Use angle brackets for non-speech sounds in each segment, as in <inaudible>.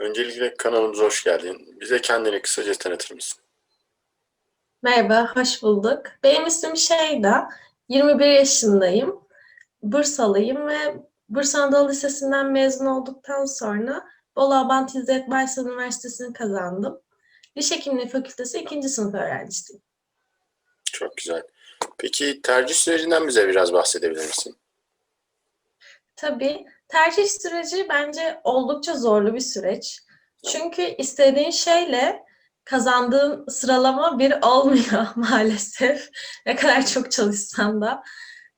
Öncelikle kanalımıza hoş geldin. Bize kendini kısaca tanıtır mısın? Merhaba, hoş bulduk. Benim ismim Şeyda, 21 yaşındayım. Bursalıyım ve Bursa Anadolu Lisesi'nden mezun olduktan sonra Bolu Abant İzzet Baysal Üniversitesi'ni kazandım. Diş Hekimliği Fakültesi 2. sınıf öğrencisiyim. Çok güzel. Peki tercih sürecinden bize biraz bahsedebilir misin? Tabii tercih süreci bence oldukça zorlu bir süreç. Çünkü istediğin şeyle kazandığın sıralama bir olmuyor <laughs> maalesef. Ne kadar çok çalışsam da.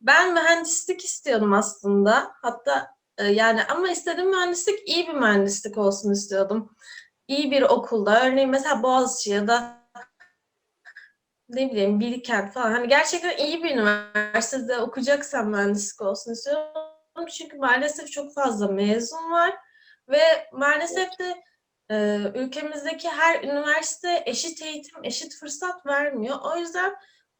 Ben mühendislik istiyordum aslında. Hatta e, yani ama istediğim mühendislik iyi bir mühendislik olsun istiyordum. İyi bir okulda, örneğin mesela Boğaziçi ya da ne bileyim Bilkent falan. Hani gerçekten iyi bir üniversitede okuyacaksam mühendislik olsun istiyorum. Çünkü maalesef çok fazla mezun var ve maalesef de e, ülkemizdeki her üniversite eşit eğitim, eşit fırsat vermiyor. O yüzden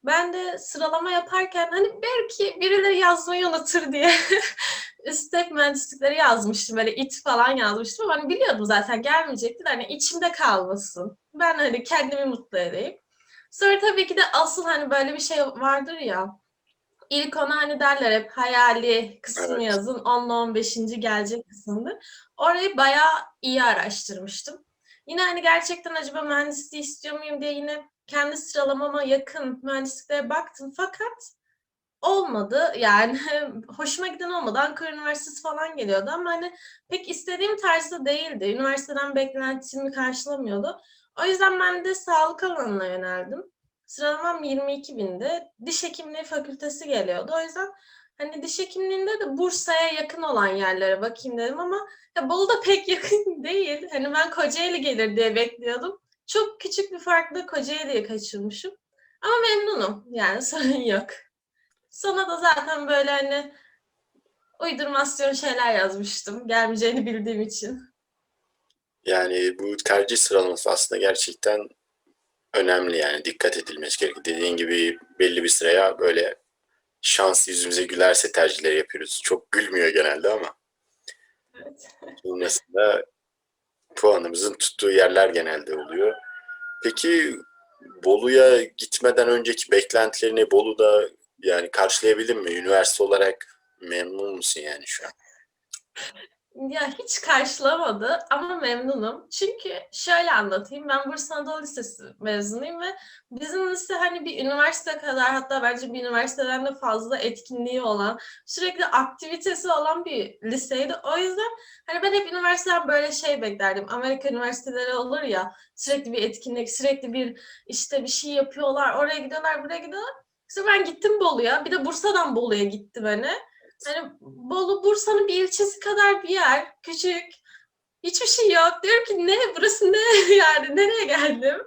ben de sıralama yaparken hani belki birileri yazmayı unutur diye <laughs> üstek mühendislikleri yazmıştım. Böyle it falan yazmıştım ama hani biliyordum zaten gelmeyecekti. Hani içimde kalmasın. Ben hani kendimi mutlu edeyim. Sonra tabii ki de asıl hani böyle bir şey vardır ya. İlk ona hani derler hep hayali kısmı Evet. yazın. 10'la 15. gelecek kısımdır. Orayı bayağı iyi araştırmıştım. Yine hani gerçekten acaba mühendisliği istiyor muyum diye yine kendi sıralamama yakın mühendisliklere baktım. Fakat olmadı. Yani <laughs> hoşuma giden olmadı. Ankara Üniversitesi falan geliyordu ama hani pek istediğim tarzda değildi. Üniversiteden beklentimi karşılamıyordu. O yüzden ben de sağlık alanına yöneldim. Sıralamam 22 bindi. Diş hekimliği fakültesi geliyordu. O yüzden hani diş hekimliğinde de Bursa'ya yakın olan yerlere bakayım dedim ama ya Bolu'da pek <laughs> yakın değil. Hani ben Kocaeli gelir diye bekliyordum. Çok küçük bir farkla Kocaeli'ye kaçırmışım. Ama memnunum. Yani <laughs> sorun yok. Sonra da zaten böyle hani uydurmasyon şeyler yazmıştım. Gelmeyeceğini bildiğim için. Yani bu tercih sıralaması aslında gerçekten önemli yani dikkat edilmesi gerekiyor. Dediğin gibi belli bir sıraya böyle şans yüzümüze gülerse tercihleri yapıyoruz. Çok gülmüyor genelde ama Evet. sonrasında puanımızın tuttuğu yerler genelde oluyor. Peki Bolu'ya gitmeden önceki beklentilerini Bolu'da yani karşılayabildin mi? Üniversite olarak memnun musun yani şu an? Ya hiç karşılamadı ama memnunum. Çünkü şöyle anlatayım. Ben Bursa Anadolu Lisesi mezunuyum ve bizim lise hani bir üniversite kadar hatta bence bir üniversiteden de fazla etkinliği olan, sürekli aktivitesi olan bir liseydi. O yüzden hani ben hep üniversiteden böyle şey beklerdim. Amerika üniversiteleri olur ya sürekli bir etkinlik, sürekli bir işte bir şey yapıyorlar. Oraya gidiyorlar, buraya gidiyorlar. İşte ben gittim Bolu'ya. Bir de Bursa'dan Bolu'ya gitti beni. Hani Bolu Bursa'nın bir ilçesi kadar bir yer. Küçük. Hiçbir şey yok. Diyorum ki ne burası ne <laughs> yani nereye geldim?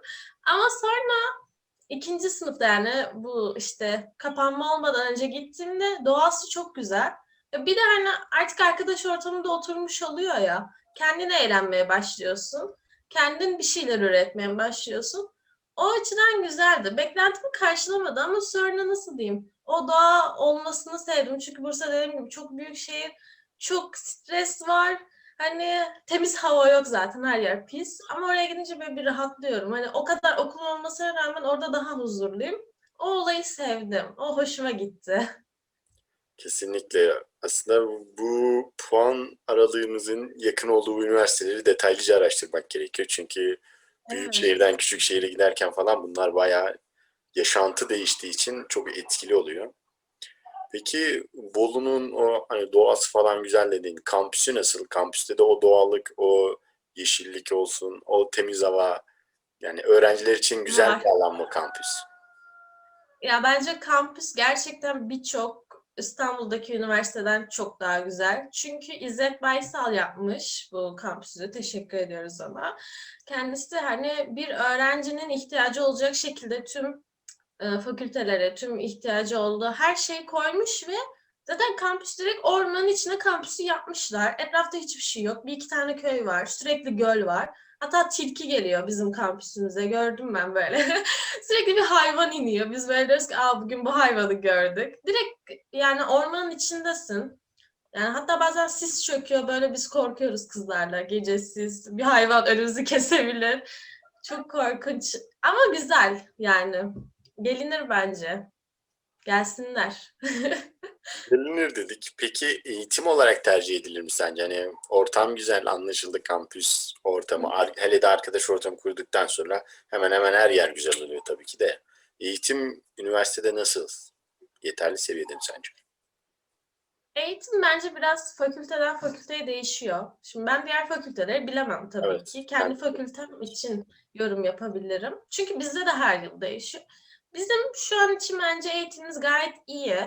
Ama sonra ikinci sınıfta yani bu işte kapanma olmadan önce gittiğimde doğası çok güzel. Ya Bir de hani artık arkadaş ortamında oturmuş oluyor ya. Kendin eğlenmeye başlıyorsun. Kendin bir şeyler üretmeye başlıyorsun. O açıdan güzeldi. Beklentimi karşılamadı ama sonra nasıl diyeyim? O doğa olmasını sevdim. Çünkü Bursa dediğim gibi çok büyük şehir. Çok stres var. Hani temiz hava yok zaten her yer pis. Ama oraya gidince böyle bir rahatlıyorum. Hani o kadar okul olmasına rağmen orada daha huzurluyum. O olayı sevdim. O hoşuma gitti. Kesinlikle. Aslında bu puan aralığımızın yakın olduğu üniversiteleri detaylıca araştırmak gerekiyor. Çünkü büyük Evet. şehirden küçük şehire giderken falan bunlar bayağı yaşantı değiştiği için çok etkili oluyor. Peki Bolu'nun o hani doğası falan güzel dediğin kampüsü nasıl? Kampüste de o doğallık, o yeşillik olsun, o temiz hava yani öğrenciler için güzel Var. bir alan mı kampüs? Ya bence kampüs gerçekten birçok İstanbul'daki üniversiteden çok daha güzel. Çünkü İzzet Baysal yapmış bu kampüsü. Teşekkür ediyoruz ona. Kendisi hani bir öğrencinin ihtiyacı olacak şekilde tüm e, fakültelere, tüm ihtiyacı olduğu her şeyi koymuş ve zaten kampüs direkt ormanın içine kampüsü yapmışlar. Etrafta hiçbir şey yok. Bir iki tane köy var. Sürekli göl var. Hatta tilki geliyor bizim kampüsümüze. Gördüm ben böyle. <laughs> Sürekli bir hayvan iniyor. Biz böyle diyoruz ki Aa, bugün bu hayvanı gördük. Direkt yani ormanın içindesin. Yani hatta bazen sis çöküyor böyle biz korkuyoruz kızlarla gece sis bir hayvan önümüzü <laughs> kesebilir. Çok korkunç ama güzel yani gelinir bence. Gelsinler. <laughs> Gelinir dedik. Peki eğitim olarak tercih edilir mi sence? Hani ortam güzel, anlaşıldı kampüs ortamı. ar- Hele de arkadaş ortamı kurduktan sonra hemen hemen her yer güzel oluyor tabii ki de. Eğitim üniversitede nasıl? Yeterli seviyede mi sence? Eğitim bence biraz fakülteden fakülteye değişiyor. Şimdi ben diğer fakülteleri bilemem tabii Evet, ki. Kendi ben fakültem için yorum yapabilirim. Çünkü bizde de her yıl değişiyor. Bizim şu an için bence eğitimimiz gayet iyi.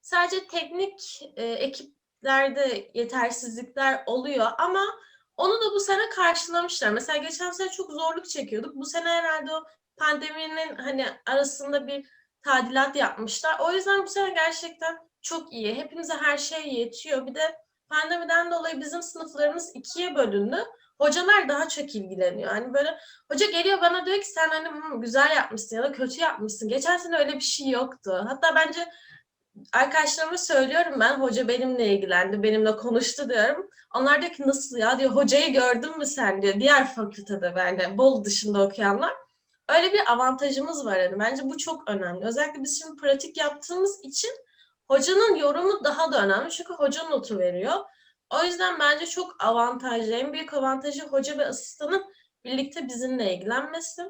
Sadece teknik e, ekiplerde yetersizlikler oluyor ama onu da bu sene karşılamışlar. Mesela geçen sene çok zorluk çekiyorduk. Bu sene herhalde o pandeminin hani arasında bir tadilat yapmışlar. O yüzden bu sene gerçekten çok iyi. Hepimize her şey yetiyor. Bir de pandemiden dolayı bizim sınıflarımız ikiye bölündü. Hocalar daha çok ilgileniyor. Hani böyle hoca geliyor bana diyor ki sen hani "Hmm, güzel yapmışsın ya da kötü yapmışsın. Geçen sene öyle bir şey yoktu. Hatta bence arkadaşlarıma söylüyorum ben hoca benimle ilgilendi, benimle konuştu diyorum. Onlar diyor ki nasıl ya diyor hocayı gördün mü sen diyor. Diğer fakültede yani Bolu dışında okuyanlar. Öyle bir avantajımız var yani. Bence bu çok önemli. Özellikle biz şimdi pratik yaptığımız için hocanın yorumu daha da önemli. Çünkü hoca notu veriyor. O yüzden bence çok avantajlı. En büyük avantajı hoca ve asistanın birlikte bizimle ilgilenmesi.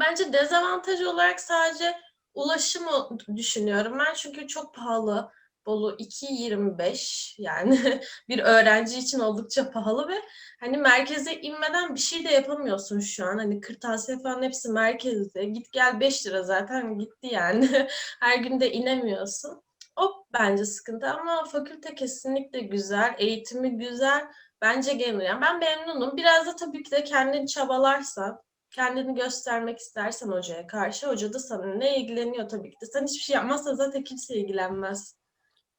Bence dezavantaj olarak sadece ulaşımı düşünüyorum ben. Çünkü çok pahalı. Bolu 2.25 yani <laughs> bir öğrenci için oldukça pahalı ve hani merkeze inmeden bir şey de yapamıyorsun şu an. Hani kırtasiye falan hepsi merkezde. Git gel 5 lira zaten gitti yani. <laughs> Her gün de inemiyorsun. O bence sıkıntı ama fakülte kesinlikle güzel. Eğitimi güzel. Bence genel. Yani ben memnunum. Biraz da tabii ki de kendini çabalarsan, kendini göstermek istersen hocaya karşı, hoca da sana ne ilgileniyor tabii ki de. Sen hiçbir şey yapmazsan zaten kimse ilgilenmez.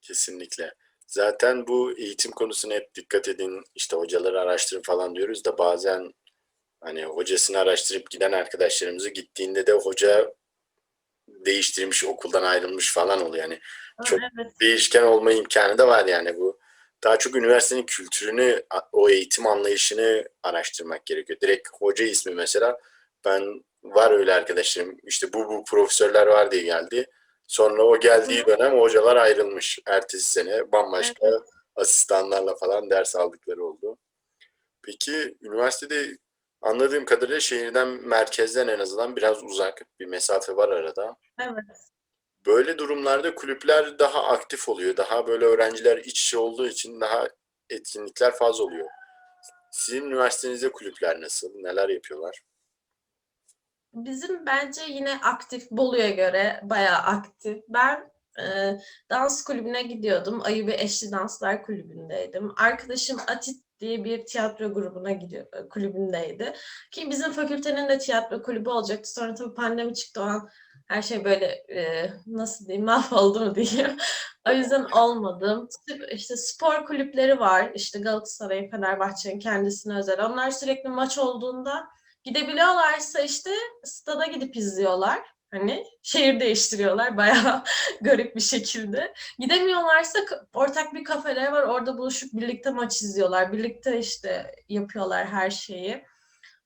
Kesinlikle. Zaten bu eğitim konusuna hep dikkat edin. İşte hocaları araştırın falan diyoruz da bazen hani hocasını araştırıp giden arkadaşlarımızı gittiğinde de hoca değiştirmiş, okuldan ayrılmış falan oluyor. Yani Çok- evet. değişken olma imkanı da var yani bu. Daha çok üniversitenin kültürünü, o eğitim anlayışını araştırmak gerekiyor. Direkt hoca ismi mesela ben var öyle arkadaşlarım işte bu bu profesörler var diye geldi. Sonra o geldiği dönem hocalar ayrılmış. Ertesi sene bambaşka asistanlarla falan ders aldıkları oldu. Peki üniversitede anladığım kadarıyla şehirden merkezden en azından biraz uzak bir mesafe var arada. Evet. Böyle durumlarda kulüpler daha aktif oluyor. Daha böyle öğrenciler iç içe olduğu için daha etkinlikler fazla oluyor. Sizin üniversitenizde kulüpler nasıl? Neler yapıyorlar? Bizim bence yine aktif, Bolu'ya göre bayağı aktif. Ben e, dans kulübüne gidiyordum. Ayı ve Eşli Danslar Kulübü'ndeydim. Arkadaşım Atit diye bir tiyatro grubuna gidiyor, e, kulübündeydi. Ki bizim fakültenin de tiyatro kulübü olacaktı. Sonra tabii pandemi çıktı o an her şey böyle e, nasıl diyeyim <laughs> mahvoldu mu diyeyim. o yüzden olmadı. İşte spor kulüpleri var. İşte Galatasaray'ın, Fenerbahçe'nin kendisine özel. Onlar sürekli maç olduğunda Gidebiliyorlarsa işte stada gidip izliyorlar. Hani şehir değiştiriyorlar bayağı <laughs> garip bir şekilde. Gidemiyorlarsa ortak bir kafeler var. Orada buluşup birlikte maç izliyorlar. Birlikte işte yapıyorlar her şeyi.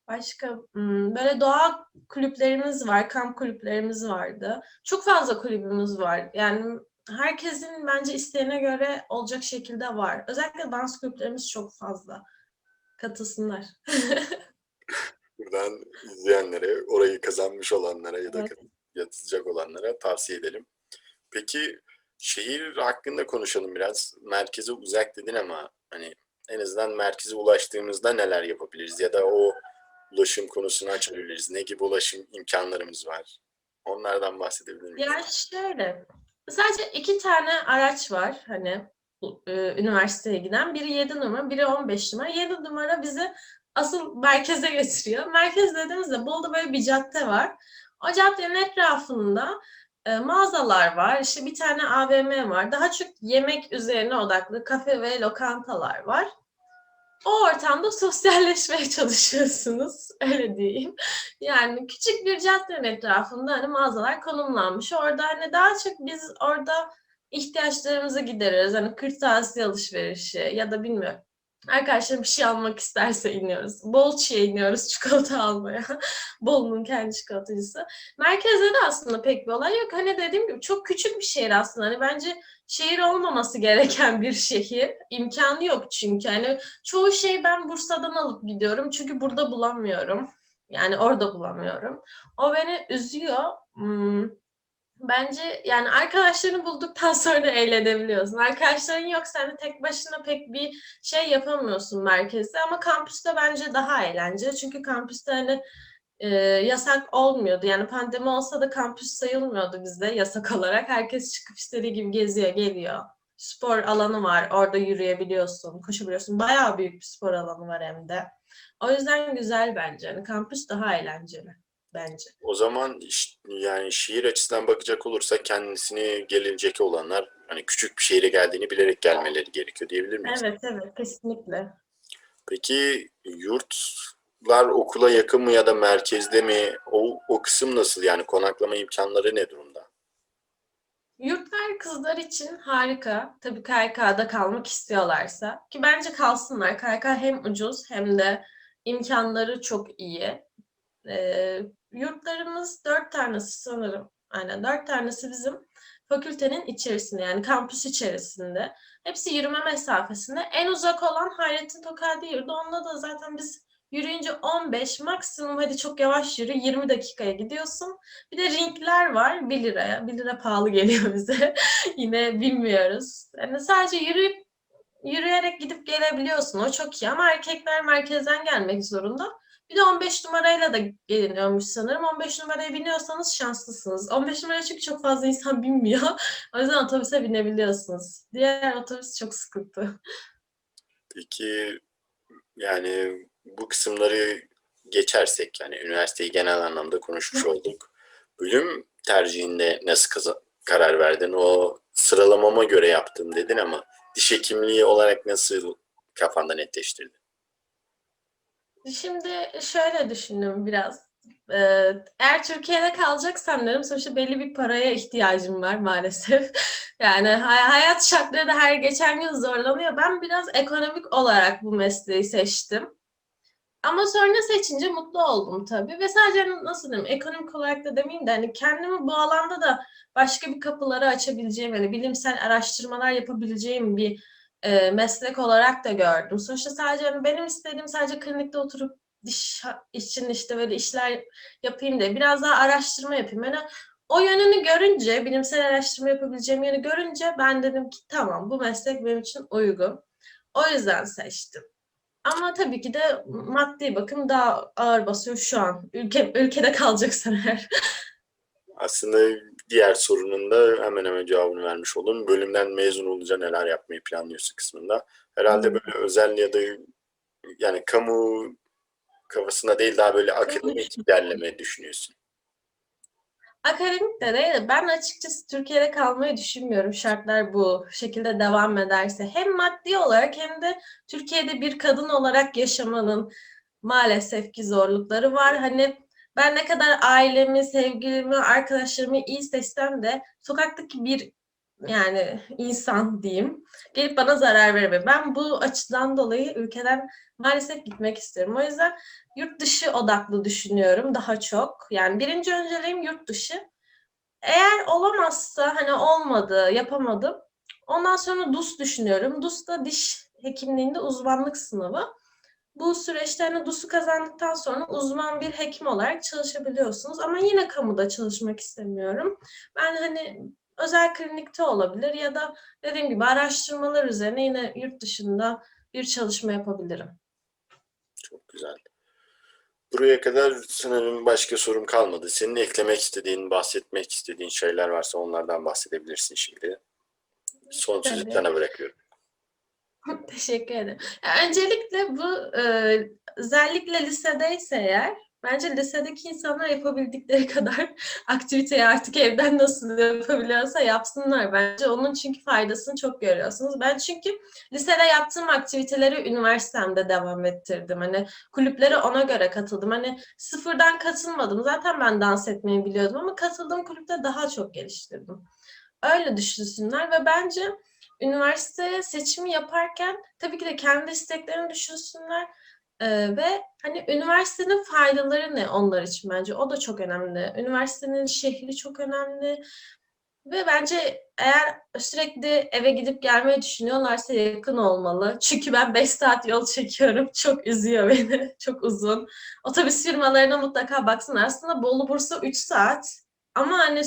Başka hmm, böyle doğa kulüplerimiz var, kamp kulüplerimiz vardı. Çok fazla kulübümüz var. Yani herkesin bence isteğine göre olacak şekilde var. Özellikle dans kulüplerimiz çok fazla. Katılsınlar. <laughs> Buradan izleyenlere, orayı kazanmış olanlara ya da Evet. Yatacak olanlara tavsiye edelim. Peki şehir hakkında konuşalım biraz. Merkeze uzak dedin ama hani en azından merkeze ulaştığımızda neler yapabiliriz ya da o ulaşım konusunu açabiliriz. Ne gibi ulaşım imkanlarımız var? Onlardan bahsedebilir miyiz? Ya şöyle, sadece iki tane araç var hani e, üniversiteye giden. Biri 7 numara, biri 15 numara. 7 numara bizi asıl merkeze getiriyor. Merkez dediğimizde Bolu'da böyle bir cadde var. O caddenin etrafında e, mağazalar var. İşte bir tane AVM var. Daha çok yemek üzerine odaklı kafe ve lokantalar var. O ortamda <laughs> sosyalleşmeye çalışıyorsunuz. Öyle diyeyim. Yani küçük bir caddenin etrafında hani mağazalar konumlanmış. Orada hani daha çok biz orada ihtiyaçlarımızı gideririz. Hani kırtasiye alışverişi ya da bilmiyorum. Arkadaşlarım bir şey almak isterse iniyoruz. Bolçi'ye iniyoruz <laughs> çikolata almaya. Bolu'nun kendi çikolatacısı. Merkezde de aslında pek bir olay yok. Hani dediğim gibi çok küçük bir şehir aslında. Hani bence şehir olmaması gereken bir şehir. İmkanı yok çünkü. Hani çoğu şey ben Bursa'dan alıp gidiyorum. Çünkü burada bulamıyorum. Yani orada bulamıyorum. O beni üzüyor. Hmm, Bence yani arkadaşlarını bulduktan <laughs> sonra eğlenebiliyorsun. Arkadaşların yok sen de tek başına pek bir şey yapamıyorsun merkezde ama kampüste bence daha eğlenceli. Çünkü kampüste hani e, yasak olmuyordu. Yani pandemi olsa da kampüs sayılmıyordu bizde yasak olarak. Herkes çıkıp istediği gibi geziyor, geliyor. Spor alanı var. Orada yürüyebiliyorsun, koşabiliyorsun. Bayağı büyük bir spor alanı var hem de. O yüzden güzel bence. Yani kampüs daha eğlenceli bence. O zaman yani şehir açısından bakacak olursak kendisini gelecek olanlar hani küçük bir şehire geldiğini bilerek gelmeleri gerekiyor diyebilir miyiz? Evet, evet, kesinlikle. Peki yurtlar okula yakın mı ya da merkezde mi? O, o kısım nasıl? Yani konaklama imkanları ne durumda? Yurtlar kızlar için harika. Tabii KYK'da kalmak istiyorlarsa. Ki bence kalsınlar. KYK hem ucuz hem de imkanları çok iyi. Ee, yurtlarımız dört tanesi sanırım. Aynen dört tanesi bizim fakültenin içerisinde yani kampüs içerisinde. Hepsi yürüme mesafesinde. En uzak olan Hayrettin Tokadi yurdu. Onda da zaten biz yürüyünce 15 maksimum hadi çok yavaş yürü 20 dakikaya gidiyorsun. Bir de ringler var 1 liraya. 1 lira pahalı geliyor <laughs> bize. Yine bilmiyoruz. Yani sadece yürüyüp yürüyerek gidip gelebiliyorsun. O çok iyi ama erkekler merkezden gelmek zorunda. Bir de 15 numarayla da geliniyormuş sanırım. 15 numaraya biniyorsanız şanslısınız. 15 numaraya çünkü çok fazla insan <laughs> binmiyor. O yüzden otobüse binebiliyorsunuz. Diğer otobüs çok sıkıntı. Peki yani bu kısımları geçersek yani üniversiteyi genel anlamda konuşmuş olduk. Bölüm tercihinde nasıl karar verdin? O sıralamama göre yaptım dedin ama diş hekimliği olarak nasıl kafanda netleştirdin? Şimdi şöyle düşündüm biraz. Ee, eğer Türkiye'de kalacaksam dedim sonuçta belli bir paraya ihtiyacım var maalesef. <laughs> Yani hay- hayat şartları da her geçen gün zorlanıyor. Ben biraz ekonomik olarak bu mesleği seçtim. Ama sonra seçince mutlu oldum tabii. Ve sadece nasıl diyeyim ekonomik olarak da demeyeyim de hani kendimi bu alanda da başka bir kapıları açabileceğim yani bilimsel araştırmalar yapabileceğim bir e, meslek olarak da gördüm. Sonuçta sadece hani benim istediğim sadece klinikte oturup diş için işte böyle işler yapayım diye biraz daha araştırma yapayım. Yani o yönünü görünce, bilimsel araştırma yapabileceğim yönü görünce ben dedim ki tamam bu meslek benim için uygun. O yüzden seçtim. Ama tabii ki de maddi bakım daha ağır basıyor şu an. Ülke, ülkede kalacaksan eğer. Aslında diğer sorunun da hemen hemen cevabını vermiş oldum. Bölümden mezun olunca neler yapmayı planlıyorsun kısmında. Herhalde Hmm. böyle özel ya da yani kamu kafasında değil daha böyle akademik ilerleme düşünüyorsun. Akademik de değil de ben açıkçası Türkiye'de kalmayı düşünmüyorum. Şartlar bu şekilde devam ederse. Hem maddi olarak hem de Türkiye'de bir kadın olarak yaşamanın maalesef ki zorlukları var. Hani ben ne kadar ailemi, sevgilimi, arkadaşlarımı iyi seçsem de sokaktaki bir yani insan diyeyim gelip bana zarar veremiyor. Ben bu açıdan dolayı ülkeden maalesef gitmek istiyorum. O yüzden yurt dışı odaklı düşünüyorum daha çok. Yani birinci önceliğim yurt dışı. Eğer olamazsa hani olmadı, yapamadım. Ondan sonra DUS düşünüyorum. DUS da diş hekimliğinde uzmanlık sınavı. Bu süreçte hani DUS'u kazandıktan sonra uzman bir hekim olarak çalışabiliyorsunuz. Ama yine kamuda çalışmak istemiyorum. Ben hani özel klinikte olabilir ya da dediğim gibi araştırmalar üzerine yine yurt dışında bir çalışma yapabilirim. Çok güzel. Buraya kadar sanırım başka sorum kalmadı. Senin eklemek istediğin, bahsetmek istediğin şeyler varsa onlardan bahsedebilirsin şimdi. Son sözü sana bırakıyorum. <laughs> Teşekkür ederim. Öncelikle bu özellikle lisedeyse eğer bence lisedeki insanlar yapabildikleri <laughs> kadar aktiviteyi artık evden nasıl yapabiliyorsa yapsınlar bence. Onun çünkü faydasını çok görüyorsunuz. Ben çünkü lisede yaptığım aktiviteleri üniversitemde devam ettirdim. Hani kulüplere ona göre katıldım. Hani sıfırdan katılmadım. Zaten ben dans etmeyi biliyordum ama katıldığım kulüpte daha çok geliştirdim. öyle düşünsünler ve bence üniversite seçimi yaparken tabii ki de kendi isteklerini düşünsünler Ee, ve hani üniversitenin faydaları ne onlar için bence o da çok önemli. Üniversitenin şehri çok önemli ve bence eğer sürekli eve gidip gelmeyi düşünüyorlarsa yakın olmalı. Çünkü ben 5 saat yol çekiyorum. Çok üzüyor beni. <laughs> Çok uzun. Otobüs firmalarına mutlaka baksınlar. Aslında Bolu Bursa 3 saat. Ama hani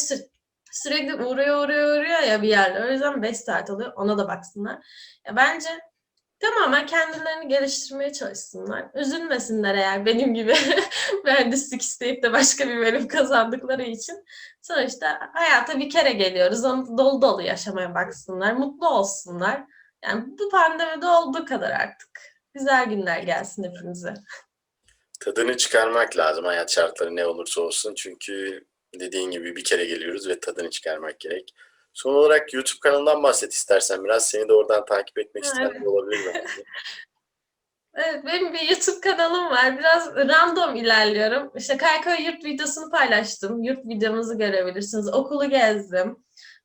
sürekli uğruyor uğruyor uğruyor ya bir yerler. O yüzden 5 saat oluyor. Ona da baksınlar. Ya bence tamamen kendilerini geliştirmeye çalışsınlar. Üzülmesinler eğer benim gibi <laughs> mühendislik isteyip de başka bir bölüm kazandıkları için. Sonuçta hayata bir kere geliyoruz. Onu dolu dolu yaşamaya baksınlar. Mutlu olsunlar. Yani bu pandemide olduğu kadar artık. Güzel günler gelsin hepimize. Tadını çıkarmak lazım hayat şartları ne olursa olsun. Çünkü dediğin gibi bir kere geliyoruz ve tadını çıkarmak gerek. Son olarak YouTube kanalından bahset istersen biraz. Seni de oradan takip etmek Ha, isteyenler evet. olabilir belki. <laughs> Evet, benim bir YouTube kanalım var. Biraz random ilerliyorum. İşte Kayköy yurt videosunu paylaştım. Yurt videomuzu görebilirsiniz. Okulu gezdim.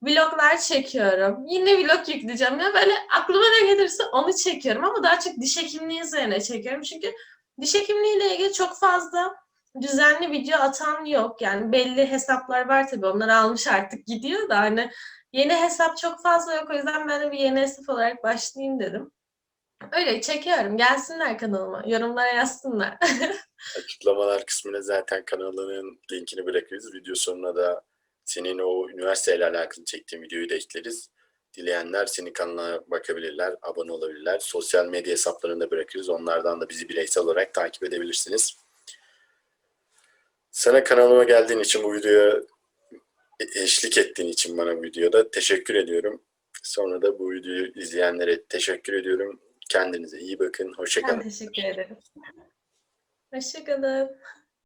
Vloglar çekiyorum. Yine vlog yükleyeceğim. Ya böyle aklıma ne gelirse onu çekiyorum. Ama daha çok diş hekimliği üzerine çekiyorum. Çünkü diş hekimliğiyle ilgili çok fazla düzenli video atan yok. Yani belli hesaplar var tabii. Onları almış artık gidiyor da hani yeni hesap çok fazla yok. O yüzden ben de bir yeni hesap olarak başlayayım dedim. Öyle çekiyorum. Gelsinler kanalıma. Yorumlara yazsınlar. <laughs> Açıklamalar kısmına zaten kanalının linkini bırakırız. Video sonuna da senin o üniversiteyle alakalı çektiğin videoyu da ekleriz. Dileyenler senin kanalına bakabilirler, abone olabilirler. Sosyal medya hesaplarını da bırakırız. Onlardan da bizi bireysel olarak takip edebilirsiniz. Sana kanalıma geldiğin için bu videoya eşlik ettiğin için bana bu videoda teşekkür ediyorum. Sonra da bu videoyu izleyenlere teşekkür ediyorum. Kendinize iyi bakın. Hoşçakalın. Ben teşekkür ederim. Hoşçakalın.